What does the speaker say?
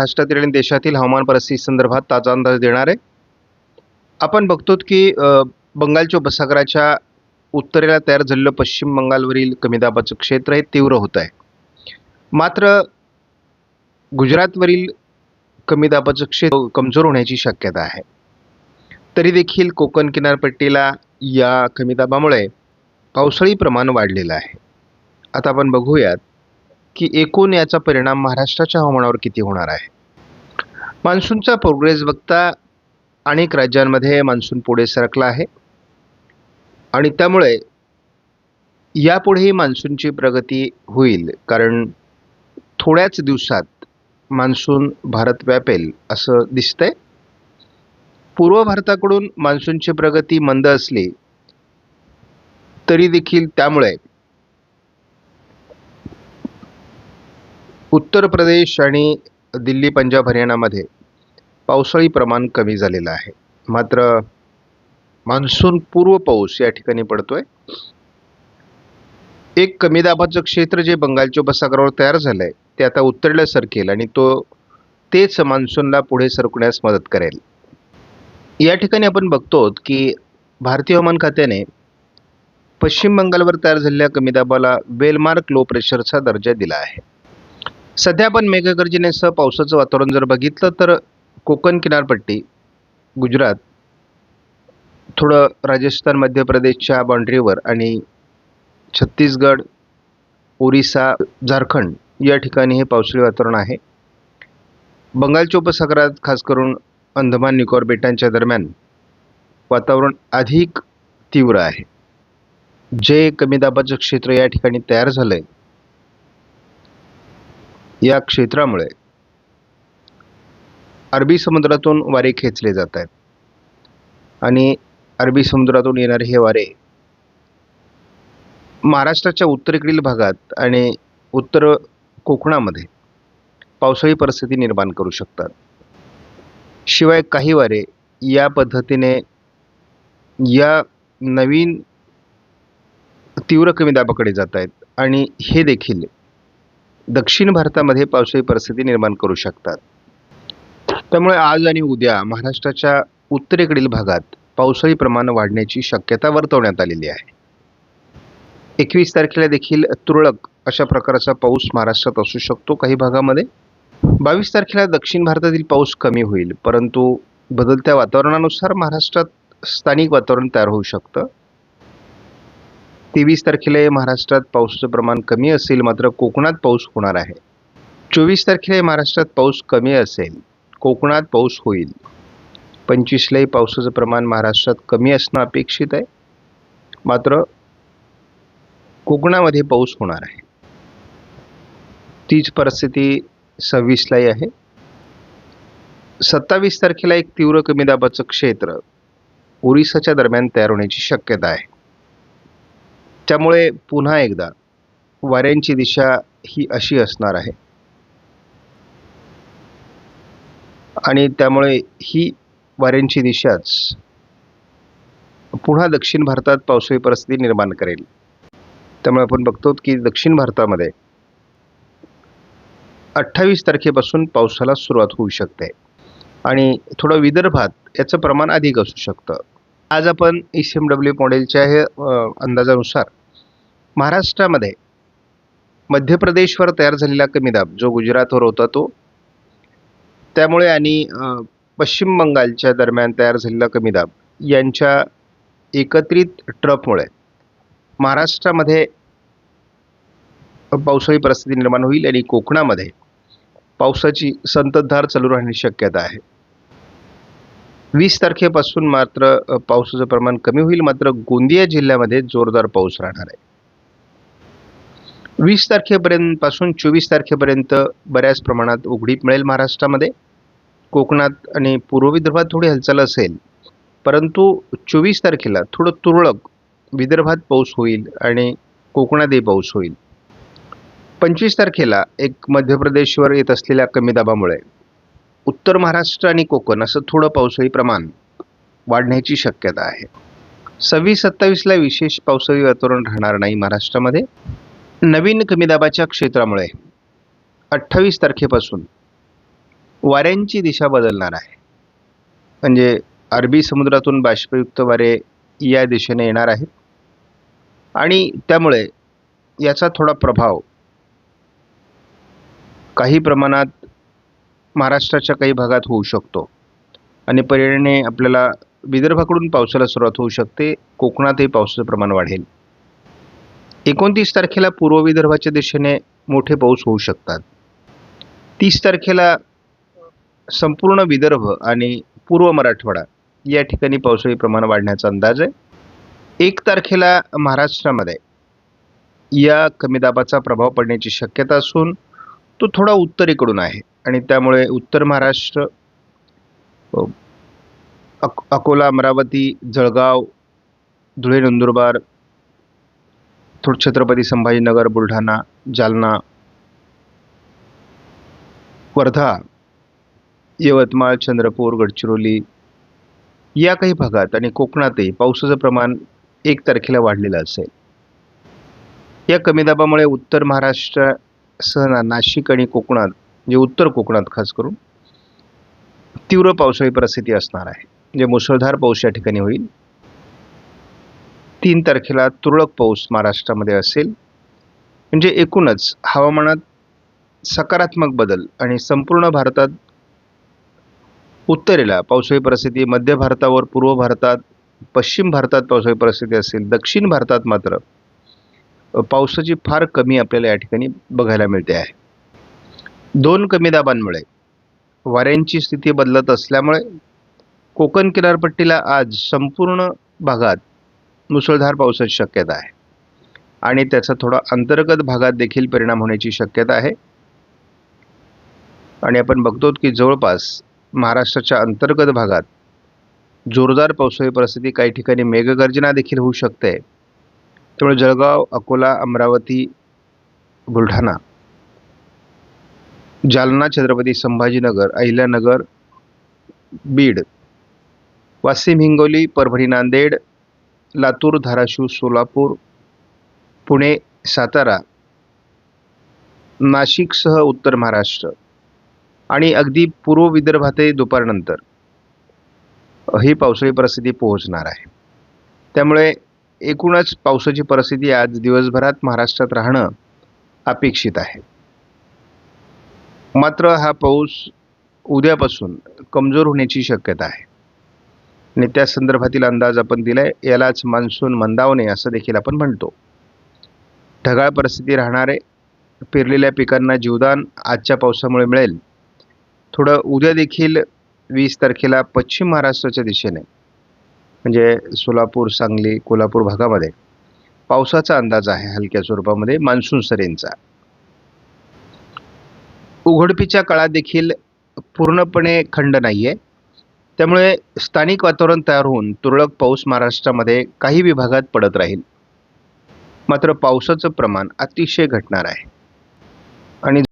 महाराष्ट्रातील आणि देशातील हवामान परिस्थिती संदर्भात ताजा अंदाज देणार आहे. आपण बघतो की बंगालच्या उपसागराच्या उत्तरेला तयार झालेलं पश्चिम बंगालवरील कमी दाबाचं क्षेत्र हे तीव्र होत आहे. मात्र गुजरातवरील कमी दाबाचं क्षेत्र कमजोर होण्याची शक्यता आहे. तरी देखील कोकण किनारपट्टीला या कमी दाबामुळे पावसाळी प्रमाण वाढलेलं आहे. आता आपण बघूयात की एकूण याचा परिणाम महाराष्ट्राच्या हवामानावर किती होणार आहे? मान्सूनचा प्रोग्रेस बघता अनेक राज्यांमध्ये मान्सून पुढे सरकला आहे. आणि त्यामुळे यापुढेही मान्सूनची प्रगती होईल कारण थोड्याच दिवसात मान्सून भारत व्यापेल असं दिसतंय. पूर्व भारताकडून मान्सूनची प्रगती मंद असली तरी देखील त्यामुळे उत्तर प्रदेश आणि दिल्ली पंजाब हरियाणामध्ये पावसाळी प्रमाण कमी झालेलं आहे. मात्र मान्सून पूर्व पाऊस या ठिकाणी पडतोय. एक कमी दाबाचं क्षेत्र जे बंगालच्या उपसागरावर तयार झालं आहे ते आता उत्तरेला सरकेल आणि तो तेच मान्सूनला पुढे सरकण्यास मदत करेल. या ठिकाणी आपण बघतो की भारतीय हवामान खात्याने पश्चिम बंगालवर तयार झालेल्या कमी दाबाला वेलमार्क लो प्रेशरचा दर्जा दिला आहे. सध्या आपण मेघगर्जनेसह पावसाचं वातावरण जर बघितलं तर कोकण किनारपट्टी गुजरात थोडं राजस्थान मध्य प्रदेशच्या बाउंड्रीवर आणि छत्तीसगड ओरिसा झारखंड या ठिकाणी हे पावसाळी वातावरण आहे. बंगालच्या उपसागरात खास करून अंदमान निकोबार बेटांच्या दरम्यान वातावरण अधिक तीव्र आहे. जे कमी दाबाचं क्षेत्र या ठिकाणी तयार झालं आहे या क्षेत्रामुळे अरबी समुद्रातून वारे खेचले जात आहेत आणि अरबी समुद्रातून येणारे हे वारे महाराष्ट्राच्या उत्तरेकडील भागात आणि उत्तर कोकणामध्ये पावसाळी परिस्थिती निर्माण करू शकतात. शिवाय काही वारे या पद्धतीने या नवीन तीव्र कमी दाबाकडे जात आहेत आणि हे देखील दक्षिण भारतामध्ये पावसाळी परिस्थिती निर्माण करू शकतात. त्यामुळे आज आणि उद्या महाराष्ट्राच्या उत्तरेकडील भागात पावसाळी प्रमाण वाढण्याची शक्यता वर्तवण्यात आलेली आहे. एकवीस तारखेला देखील तुरळक अशा प्रकारचा पाऊस महाराष्ट्रात असू शकतो काही भागामध्ये. बावीस तारखेला दक्षिण भारतातील पाऊस कमी होईल परंतु बदलत्या वातावरणानुसार महाराष्ट्रात स्थानिक वातावरण तयार होऊ शकतं. तेवीस तारखेला हे महाराष्ट्रात पाऊसचं प्रमाण कमी असेल मात्र कोकणात पाऊस होणार आहे. चोवीस तारखेला हे महाराष्ट्रात पाऊस कमी असेल कोकणात पाऊस होईल. पंचवीसलाही पावसाचं प्रमाण महाराष्ट्रात कमी असणं अपेक्षित आहे. मात्र कोकणामध्ये पाऊस होणार आहे. तीच परिस्थिती सव्वीसलाही आहे. सत्तावीस तारखेला एक तीव्र कमी दाबाचं क्षेत्र ओरिसाच्या दरम्यान तयार होण्याची शक्यता आहे. त्यामुळे पुन्हा एकदा वाऱ्यांची दिशा ही अशी असणार आहे. आणि त्यामुळे ही वाऱ्यांची दिशाच पुन्हा दक्षिण भारतात पावसाळी परिस्थिती निर्माण करेल. त्यामुळे आपण बघतो की दक्षिण भारतामध्ये अठ्ठावीस तारखेपासून पावसाला सुरुवात होऊ शकते. आणि थोडं विदर्भात याचं प्रमाण अधिक असू शकतं. आज आपण ई सी एम डब्ल्यू मॉडेलच्या हे अंदाजानुसार महाराष्ट्रामध्ये मध्य प्रदेशवर तयार झालेला कमी दाब जो गुजरातवर होता तो त्यामुळे आणि पश्चिम बंगालच्या दरम्यान तयार झालेला कमी दाब यांच्या एकत्रित ट्रफमुळे महाराष्ट्रामध्ये पावसाळी परिस्थिती निर्माण होईल आणि कोकणामध्ये पावसाची संततधार चालू राहण्याची शक्यता आहे. वीस तारखेपासून मात्र पावसाचं प्रमाण कमी होईल. मात्र गोंदिया जिल्ह्यामध्ये जोरदार पाऊस राहणार आहे. वीस तारखेपर्यंतपासून चोवीस तारखेपर्यंत बऱ्याच प्रमाणात उघडीप मिळेल महाराष्ट्रामध्ये. कोकणात आणि पूर्व विदर्भात थोडी हालचाल असेल. परंतु चोवीस तारखेला थोडं तुरळक विदर्भात पाऊस होईल आणि कोकणातही पाऊस होईल. पंचवीस तारखेला एक मध्य प्रदेशवर येत असलेल्या कमी दाबामुळे उत्तर महाराष्ट्र आणि कोकण असं थोडं पावसाळी प्रमाण वाढण्याची शक्यता आहे. सव्वीस सत्तावीसला विशेष पावसाळी वातावरण राहणार नाही महाराष्ट्रामध्ये. नवीन कमी दाबाच्या क्षेत्रामुळे अठ्ठावीस तारखेपासून वाऱ्यांची दिशा बदलणार आहे. म्हणजे अरबी समुद्रातून बाष्पयुक्त वारे या दिशेने येणार आहेत. आणि त्यामुळे याचा थोडा प्रभाव काही प्रमाणात महाराष्ट्राच्या काही भागात होऊ शकतो. आणि परिणामी आपल्याला विदर्भाकडून पावसाला सुरुवात होऊ शकते. कोकणातही पावसाचं प्रमाण वाढेल. एकोणतीस तारखेला पूर्व विदर्भाच्या दिशेने मोठे पाऊस होऊ शकतात. तीस तारखेला संपूर्ण विदर्भ आणि पूर्व मराठवाडा या ठिकाणी पावसाळी प्रमाण वाढण्याचा अंदाज आहे. एक तारखेला महाराष्ट्रामध्ये या कमी दाबाचा प्रभाव पडण्याची शक्यता असून तो थोडा उत्तरेकडून आहे आणि त्यामुळे उत्तर महाराष्ट्र अक अकोला अमरावती जळगाव धुळे नंदुरबार लातूर छत्रपती संभाजीनगर बुलढाणा जालना वर्धा यवतमाळ चंद्रपूर गडचिरोली या काही भागात आणि कोकणातही पावसाचं प्रमाण एक तारखेला वाढलेलं असेल. या कमी दाबामुळे उत्तर महाराष्ट्रासह नाशिक आणि कोकणात म्हणजे उत्तर कोकणात खास करून तीव्र पावसाळी परिस्थिती असणार आहे. म्हणजे मुसळधार पाऊस या ठिकाणी होईल. तीन तारखेला तुरळक पाऊस महाराष्ट्रामध्ये असेल. म्हणजे एकूणच हवामानात सकारात्मक बदल आणि संपूर्ण भारतात उत्तरेला पावसाळी परिस्थिती मध्य भारतावर पूर्व भारतात पश्चिम भारतात पावसाळी परिस्थिती असेल दक्षिण भारतात मात्र पावसाची फार कमी आपल्याला या ठिकाणी बघायला मिळते आहे. दोन कमी दाबांमुळे वाऱ्यांची स्थिती बदलत असल्यामुळे कोकण किनारपट्टीला आज संपूर्ण भागात मुसळधार पावसाची शक्यता आहे. आणि त्याचा थोडा अंतर्गत भागात देखील परिणाम होण्याची शक्यता आहे. आणि आपण बघतो की जवळपास महाराष्ट्राच्या अंतर्गत भागात जोरदार पावसाळी परिस्थिती काही ठिकाणी मेघगर्जना देखील होऊ शकते. त्यामुळे जळगाव अकोला अमरावती बुलढाणा जालना छत्रपती संभाजीनगर अहिल्यानगर बीड वाशिम हिंगोली परभणी नांदेड लातूर धाराशिव सोलापूर पुणे सातारा नाशिकसह उत्तर महाराष्ट्र आणि अगदी पूर्व विदर्भातही दुपारनंतर ही पावसाळी परिस्थिती पोहोचणार आहे. त्यामुळे एकूणच पावसाची परिस्थिती आज दिवसभरात महाराष्ट्रात राहणं अपेक्षित आहे. मात्र हा पाऊस उद्यापासून कमजोर होण्याची शक्यता आहे. आणि त्या संदर्भातील अंदाज आपण दिलाय यालाच मान्सून मंदावणे असं देखील आपण म्हणतो. ढगाळ परिस्थिती राहणारे पेरलेल्या पिकांना जीवदान आजच्या पावसामुळे मिळेल. थोडं उद्या देखील वीस तारखेला पश्चिम महाराष्ट्राच्या दिशेने म्हणजे सोलापूर सांगली कोल्हापूर भागामध्ये पावसाचा अंदाज आहे हलक्या स्वरूपामध्ये मान्सून सरींचा. उघडपीच्या काळात देखील पूर्णपणे खंड नाही आहे त्यामुळे स्थानिक वातावरण तयार होऊन तुरळक पाऊस महाराष्ट्रामध्ये काही विभागात पडत राहील. मात्र पावसाचं प्रमाण अतिशय घटणार आहे. आणि